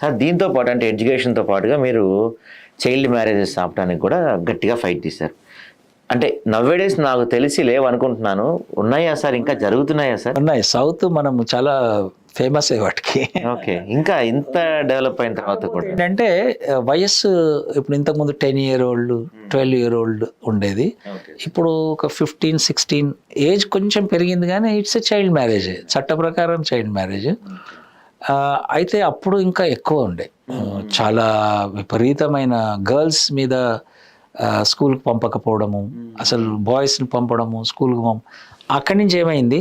Sir దీంతో పాటు అంటే ఎడ్యుకేషన్తో పాటుగా మీరు చైల్డ్ మ్యారేజెస్ ఆపడానికి కూడా గట్టిగా ఫైట్ తీశారు. అంటే నవ్వేడేస్ నాకు తెలిసి లేవు అనుకుంటున్నాను ఉన్నాయా సార్? ఇంకా జరుగుతున్నాయా సార్? ఉన్నాయి. సౌత్ మనం చాలా ఫేమస్ వాటికి. ఓకే. ఇంకా ఇంత డెవలప్ అయిన తర్వాత కూడా. ఏంటంటే వయస్సు ఇప్పుడు ఇంతకుముందు ten year old twelve year old ఉండేది. ఇప్పుడు ఒక ఫిఫ్టీన్ సిక్స్టీన్ ఏజ్ కొంచెం పెరిగింది కానీ ఇట్స్ ఎ చైల్డ్ మ్యారేజ్. చట్ట ప్రకారం చైల్డ్ మ్యారేజ్. అయితే అప్పుడు ఇంకా ఎక్కువ ఉండే. చాలా విపరీతమైన గర్ల్స్ మీద స్కూల్కి పంపకపోవడము అసలు బాయ్స్ని పంపడము స్కూల్కి పంప అక్కడి నుంచి ఏమైంది?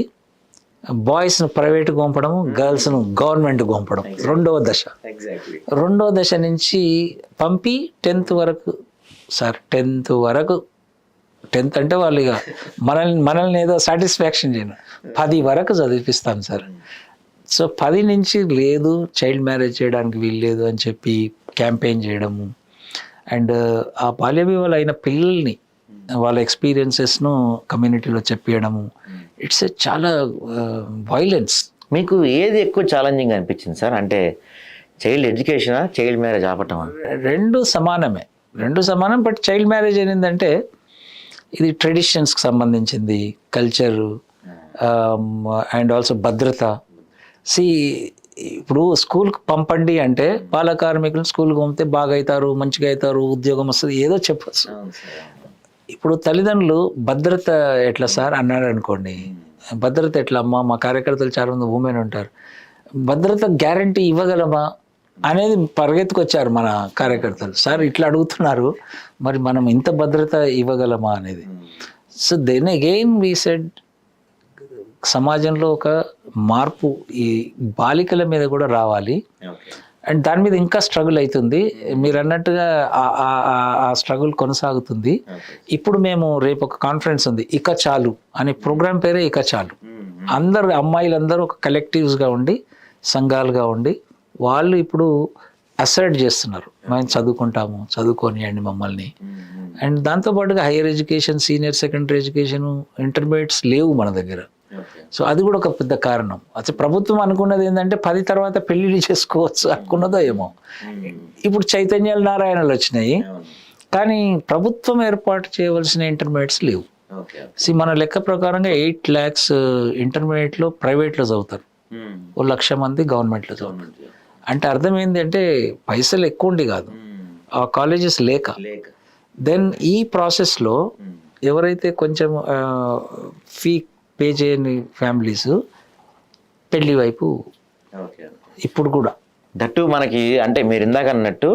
బాయ్స్ను ప్రైవేట్కి పంపడము గర్ల్స్ను గవర్నమెంట్కి పంపడం. రెండవ దశ. ఎగ్జాక్ట్లీ రెండో దశ నుంచి పంపి టెన్త్ వరకు సార్ టెన్త్ వరకు టెన్త్ అంటే వాళ్ళు ఇక మనల్ని మనల్ని ఏదో సాటిస్ఫాక్షన్ చేయను. పది వరకు చదివిపిస్తాం సార్. సో పది నుంచి లేదు చైల్డ్ మ్యారేజ్ చేయడానికి వీల్లేదు అని చెప్పి క్యాంపెయిన్ చేయడము. అండ్ ఆ బాల్య వివాహాలు అయిన పిల్లల్ని వాళ్ళ ఎక్స్పీరియన్సెస్ను కమ్యూనిటీలో చెప్పియడము. ఇట్స్ ఎ చాలా వైలెన్స్ మీకు ఏది ఎక్కువ ఛాలెంజింగ్ అనిపించింది సార్? అంటే చైల్డ్ ఎడ్యుకేషనా చైల్డ్ మ్యారేజ్ ఆపటమా? రెండు సమానమే. రెండు సమానం బట్ చైల్డ్ మ్యారేజ్ ఏంటంటే ఇది ట్రెడిషన్స్కి సంబంధించింది కల్చరు అండ్ ఆల్సో భద్రత. సి ఇప్పుడు స్కూల్కి పంపండి అంటే బాల కార్మికులు స్కూల్కి పంపితే బాగా అవుతారు మంచిగా అవుతారు ఉద్యోగం వస్తుంది ఏదో చెప్పచ్చు. ఇప్పుడు తల్లిదండ్రులు భద్రత ఎట్లా సార్ అన్నాడు అనుకోండి భద్రత ఎట్లా అమ్మా మా కార్యకర్తలు చాలా మంది ఉమెన్ ఉంటారు. భద్రత గ్యారంటీ ఇవ్వగలమా? అనేది పరిగెత్తుకొచ్చారు మన కార్యకర్తలు. సార్ ఇట్లా అడుగుతున్నారు మరి మనం ఇంత భద్రత ఇవ్వగలమా అనేది. So then again we said సమాజంలో ఒక మార్పు ఈ బాలికల మీద కూడా రావాలి. అండ్ దాని మీద ఇంకా స్ట్రగుల్ అవుతుంది. మీరు అన్నట్టుగా ఆ- స్ట్రగుల్ కొనసాగుతుంది. ఇప్పుడు మేము రేపు ఒక కాన్ఫరెన్స్ ఉంది ఇక చాలు అనే ప్రోగ్రామ్ పేరే ఇక చాలు. అందరు అమ్మాయిలందరూ ఒక కలెక్టివ్స్గా ఉండి సంఘాలుగా ఉండి వాళ్ళు ఇప్పుడు అసర్ట్ చేస్తున్నారు. మేము చదువుకుంటాము చదువుకోనియండి మమ్మల్ని. అండ్ దాంతోపాటుగా higher education senior secondary education intermediates లేవు మన దగ్గర. సో అది కూడా ఒక పెద్ద కారణం. అసలు ప్రభుత్వం అనుకున్నది ఏంటంటే పది తర్వాత పెళ్ళిళ్ళు చేసుకోవచ్చు అనుకున్నదో ఏమో. ఇప్పుడు చైతన్యాల నారాయణలు వచ్చినాయి. కానీ ప్రభుత్వం ఏర్పాటు చేయవలసిన ఇంటర్మీడియట్స్ లేవు. సి మన లెక్క ప్రకారంగా ఎయిట్ ల్యాక్స్ ఇంటర్మీడియట్లో ప్రైవేట్లో చదువుతారు. ఓ లక్ష మంది గవర్నమెంట్లో చదువుతారు. అంటే అర్థం ఏంటి అంటే పైసలు ఎక్కువ ఉండి కాదు. ఆ కాలేజెస్ లేక. దెన్ ఈ ప్రాసెస్లో ఎవరైతే కొంచెం ఫీ పే చేయని ఫ్యామిలీస్ పెళ్ళి వైపు ఇప్పుడు కూడా. దట్టు మనకి అంటే మీరు ఇందాక అన్నట్టు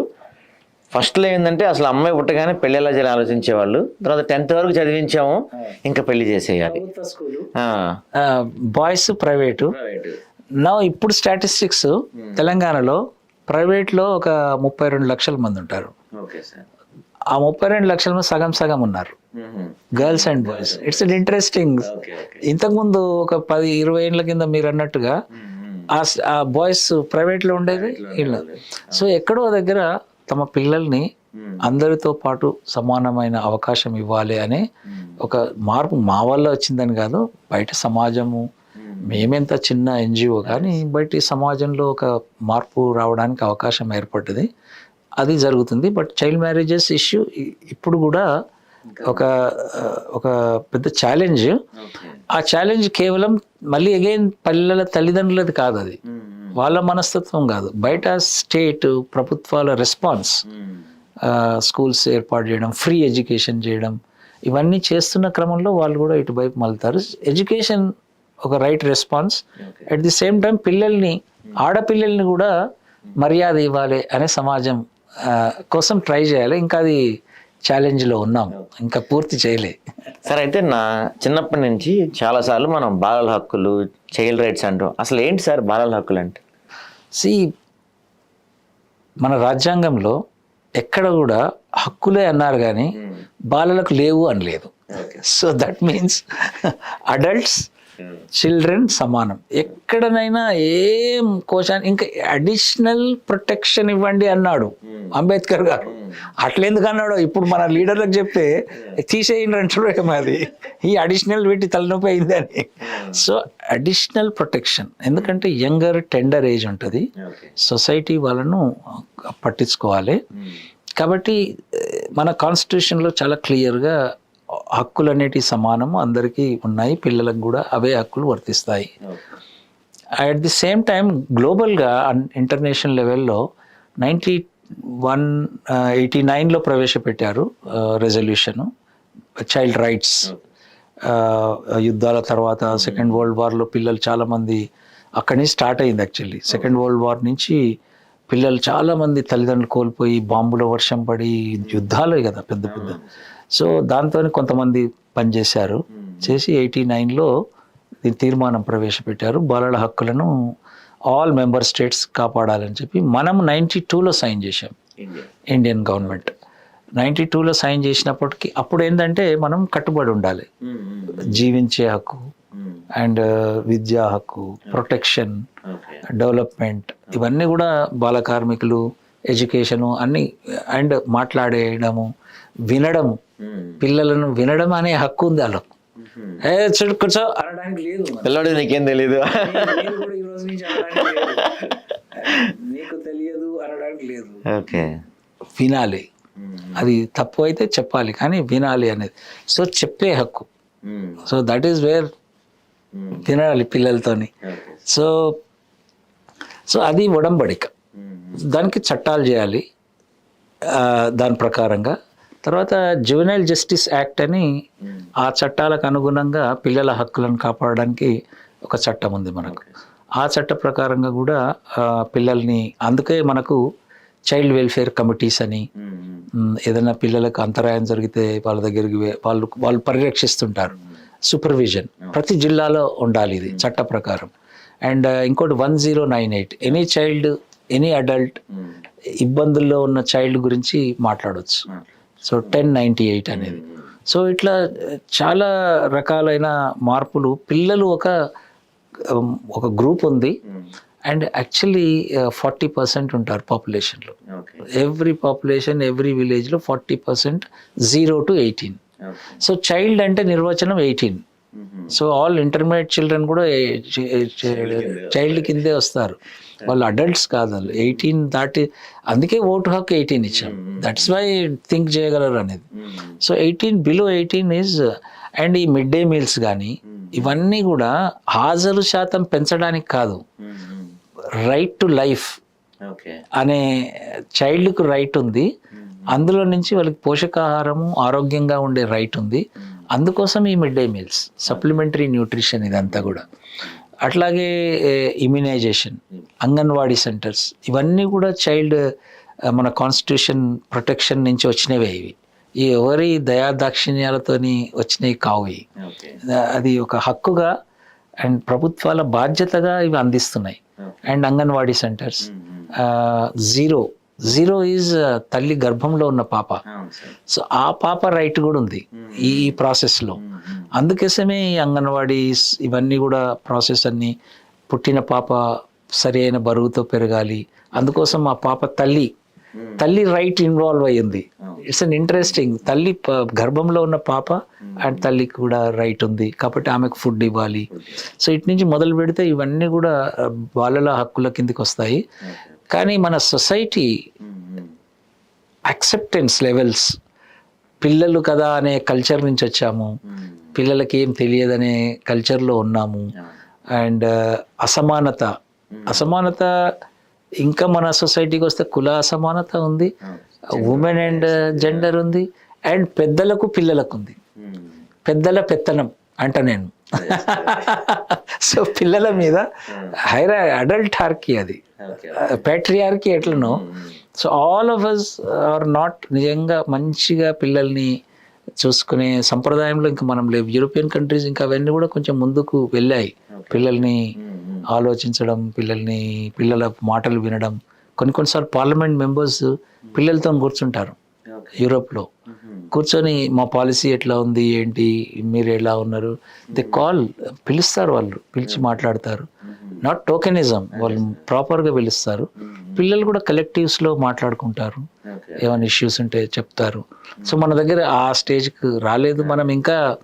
ఫస్ట్లో ఏంటంటే అసలు అమ్మాయి పుట్టగానే పెళ్ళి ఎలా చేయాలి ఆలోచించేవాళ్ళు తర్వాత టెన్త్ వరకు చదివించాము ఇంకా పెళ్ళి చేసేయాలి. ఆ. బాయ్స్ ప్రైవేటు నా ఇప్పుడు స్టాటిస్టిక్స్ తెలంగాణలో ప్రైవేట్లో ఒక ముప్పై రెండు లక్షల మంది ఉంటారు. ఆ ముప్పై రెండు లక్షల సగం సగం ఉన్నారు. Girls and boys. It's an interesting ఇంతకుముందు ఒక పది ఇరవై ఏళ్ళ కింద మీరు అన్నట్టుగా ఆ బాయ్స్ ప్రైవేట్లో ఉండేది వీళ్ళు. సో ఎక్కడో దగ్గర తమ పిల్లల్ని అందరితో పాటు సమానమైన అవకాశం ఇవ్వాలి అనే ఒక మార్పు మా వల్ల వచ్చిందని కాదు బయట సమాజము మేమెంత చిన్న ఎన్జిఓ కానీ బయట సమాజంలో ఒక మార్పు రావడానికి అవకాశం ఏర్పడ్డది. అది జరుగుతుంది. బట్ చైల్డ్ మ్యారేజెస్ ఇష్యూ ఇప్పుడు కూడా ఒక ఒక పెద్ద ఛాలెంజ్. ఆ ఛాలెంజ్ కేవలం మళ్ళీ అగైన్ పిల్లల తల్లిదండ్రులది కాదు అది. వాళ్ళ మనస్తత్వం కాదు. బయట స్టేట్ ప్రభుత్వాల రెస్పాన్స్ స్కూల్స్ ఏర్పాటు చేయడం ఫ్రీ ఎడ్యుకేషన్ చేయడం ఇవన్నీ చేస్తున్న క్రమంలో వాళ్ళు కూడా ఇటువైపు మలుతారు ఎడ్యుకేషన్ ఒక right response. At the same time పిల్లల్ని ఆడపిల్లల్ని కూడా మర్యాద ఇవ్వాలి అనే సమాజం కోసం ట్రై చేయాలి. ఇంకా అది ఛాలెంజ్లో ఉన్నాం. ఇంకా పూర్తి చేయలే. సరే అయితే నా చిన్నప్పటి నుంచి చాలాసార్లు మనం బాలల హక్కులు చైల్డ్ రైట్స్ అంటాం అసలు ఏంటి సార్ బాలల హక్కులు అంటే? సి మన రాజ్యాంగంలో ఎక్కడ కూడా హక్కులే అన్నారు కానీ బాలలకు లేవు అని లేదు so that means adults children సమానం. ఎక్కడనైనా ఏం కోశాన్ని ఇంకా అడిషనల్ ప్రొటెక్షన్ ఇవ్వండి అన్నాడు అంబేద్కర్ గారు. అట్లెందుకు అన్నాడు? ఇప్పుడు మన లీడర్లకు చెప్తే తీసేయండి అంటాడు అది. ఈ అడిషనల్ పెట్టి తలనొప్పి అయింది అని. So additional protection. ఎందుకంటే యంగర్ టెండర్ ఏజ్ ఉంటుంది. సొసైటీ వాళ్ళను పట్టించుకోవాలి. కాబట్టి మన కాన్స్టిట్యూషన్లో చాలా క్లియర్గా హక్కులు అనేటివి సమానము అందరికీ ఉన్నాయి పిల్లలకు కూడా అవే హక్కులు వర్తిస్తాయి. అట్ ది సేమ్ టైం గ్లోబల్గా ఇంటర్నేషనల్ లెవెల్లో నైంటీ వన్ ఎయిటీ నైన్లో ప్రవేశపెట్టారు రెజల్యూషను చైల్డ్ రైట్స్ యుద్ధాల తర్వాత సెకండ్ వరల్డ్ వార్లో పిల్లలు చాలామంది అక్కడి నుంచి స్టార్ట్ అయింది యాక్చువల్లీ సెకండ్ వరల్డ్ వార్ నుంచి పిల్లలు చాలామంది తల్లిదండ్రులు కోల్పోయి బాంబుల వర్షం పడి యుద్ధాలే కదా పెద్ద పెద్ద. సో దాంతో కొంతమంది పనిచేశారు చేసి ఎయిటీ నైన్లో దీని తీర్మానం ప్రవేశపెట్టారు. బాలల హక్కులను ఆల్ మెంబర్ స్టేట్స్ కాపాడాలని చెప్పి మనం నైంటీ టూలో సైన్ చేశాం. Indian government. నైంటీ టూలో సైన్ చేసినప్పటికీ అప్పుడు ఏంటంటే మనం కట్టుబడి ఉండాలి. జీవించే హక్కు అండ్ విద్యా హక్కు ప్రొటెక్షన్ డెవలప్మెంట్ ఇవన్నీ కూడా బాల కార్మికులు ఎడ్యుకేషను అన్ని అండ్ మాట్లాడేయడము వినడము పిల్లలను వినడం అనే హక్కు ఉంది వాళ్ళకు చూడు కూర్చో. అనడానికి లేదు పిల్లడు నీకేం లేదు. నీకు తెలియదు అనడానికి లేదు. ఓకే. వినాలి. అది తప్పు అయితే చెప్పాలి కానీ వినాలి అనేది. సో చెప్పే హక్కు. సో దట్ ఈస్ వేర్ వినాలి పిల్లలతోని. సో సో అది ఒడంబడిక దానికి చట్టాలు చేయాలి ఆ, దాని ప్రకారంగా. తర్వాత జువెనైల్ జస్టిస్ యాక్ట్ అని ఆ చట్టాలకు అనుగుణంగా పిల్లల హక్కులను కాపాడడానికి ఒక చట్టం ఉంది మనకు. ఆ చట్ట ప్రకారంగా కూడా పిల్లల్ని అందుకే మనకు చైల్డ్ వెల్ఫేర్ కమిటీస్ అని మ్, ఏదైనా పిల్లలకు అంతరాయం జరిగితే వాళ్ళ దగ్గరికి వాళ్ళు వాళ్ళు పరిరక్షిస్తుంటారు. సూపర్విజన్ ప్రతి జిల్లాలో ఉండాలి ఇది చట్ట ప్రకారం. అండ్ ఇంకోటి one zero nine eight. Any child any adult ఇబ్బందుల్లో ఉన్న చైల్డ్ గురించి మాట్లాడవచ్చు సో టెన్ నైంటీ ఎయిట్ అనేది. సో ఇట్లా చాలా రకాలైన మార్పులు పిల్లలు ఒక ఒక గ్రూప్ ఉంది. అండ్ యాక్చువల్లీ ఫార్టీ పర్సెంట్ ఉంటారు పాపులేషన్లో. ఎవ్రీ పాపులేషన్ ఎవ్రీ విలేజ్లో forty percent zero to eighteen. So child అంటే నిర్వచనం eighteen. So all intermediate children కూడా చైల్డ్ కిందే వస్తారు. వాళ్ళు అడల్ట్స్ కాదు వాళ్ళు ఎయిటీన్ దాటి అందుకే ఓటు హక్కు ఎయిటీన్ ఇచ్చాం. దట్స్ వై థింక్ చేయగలరు అనేది. So eighteen below eighteen is and ఈ మిడ్ డే మీల్స్ కానీ ఇవన్నీ కూడా హాజరు శాతం పెంచడానికి కాదు. రైట్ టు లైఫ్ అనే చైల్డ్కు రైట్ ఉంది. అందులో నుంచి వాళ్ళకి పోషకాహారము ఆరోగ్యంగా ఉండే రైట్ ఉంది. అందుకోసం ఈ mid day meals supplementary nutrition ఇదంతా కూడా. అట్లాగే ఇమ్యునైజేషన్ అంగన్వాడీ సెంటర్స్ ఇవన్నీ కూడా చైల్డ్ మన కాన్స్టిట్యూషన్ ప్రొటెక్షన్ నుంచి వచ్చినవే ఇవి. ఈ ఎవరి దయాదాక్షిణ్యాలతోని వచ్చినవి కావు ఇవి. అది ఒక హక్కుగా అండ్ ప్రభుత్వాల బాధ్యతగా ఇవి అందిస్తున్నాయి. And anganwadi centres zero zero is తల్లి గర్భంలో ఉన్న పాప. సో ఆ పాప రైట్ కూడా ఉంది ఈ ప్రాసెస్లో. అందుకోసమే ఈ అంగన్వాడీస్ ఇవన్నీ కూడా ప్రాసెస్ అన్ని పుట్టిన పాప సరి అయిన బరువుతో పెరగాలి. అందుకోసం ఆ పాప తల్లి తల్లి రైట్ ఇన్వాల్వ్ అయ్యింది. It's uninteresting. తల్లి గర్భంలో ఉన్న పాప అండ్ తల్లికి కూడా రైట్ ఉంది. కాబట్టి ఆమెకు ఫుడ్ ఇవ్వాలి. సో ఇటు నుంచి మొదలు పెడితే ఇవన్నీ కూడా బాలల హక్కుల కిందకి వస్తాయి కానీ మన సొసైటీ అక్సెప్టెన్స్ లెవెల్స్ పిల్లలు కదా అనే కల్చర్ నుంచి వచ్చాము. పిల్లలకి ఏం తెలియదనే కల్చర్లో ఉన్నాము. అండ్ అసమానత. అసమానత ఇంకా మన సొసైటీకి వస్తే కుల అసమానత ఉంది. ఉమెన్ అండ్ జెండర్ ఉంది. అండ్ పెద్దలకు పిల్లలకు ఉంది. పెద్దల పెత్తనం అంట నేను. సో పిల్లల మీద హైరా అడల్ట్ హార్కీ అది. ప్యాట్రియార్కి ఎట్లనో. So all of us are not నిజంగా మంచిగా పిల్లల్ని చూసుకునే సంప్రదాయంలో ఇంకా మనం లేవు. యూరోపియన్ కంట్రీస్ ఇంకా అవన్నీ కూడా కొంచెం ముందుకు వెళ్ళాయి. పిల్లల్ని ఆలోచించడం పిల్లల్ని పిల్లల మాటలు వినడం. కొన్ని కొన్నిసార్లు పార్లమెంట్ మెంబర్స్ పిల్లలతో కూర్చుంటారు. యూరోప్లో. కూర్చొని మా పాలసీ ఎట్లా ఉంది ఏంటి మీరు ఎలా ఉన్నారు? దే కాల్ పిలుస్తారు వాళ్ళు పిలిచి మాట్లాడతారు. నాట్ టోకెనిజం వాళ్ళు ప్రాపర్గా పిలుస్తారు. పిల్లలు కూడా కలెక్టివ్స్లో మాట్లాడుకుంటారు. ఏమైనా ఇష్యూస్ ఉంటే చెప్తారు. సో మన దగ్గర ఆ స్టేజ్కి రాలేదు మనం ఇంకా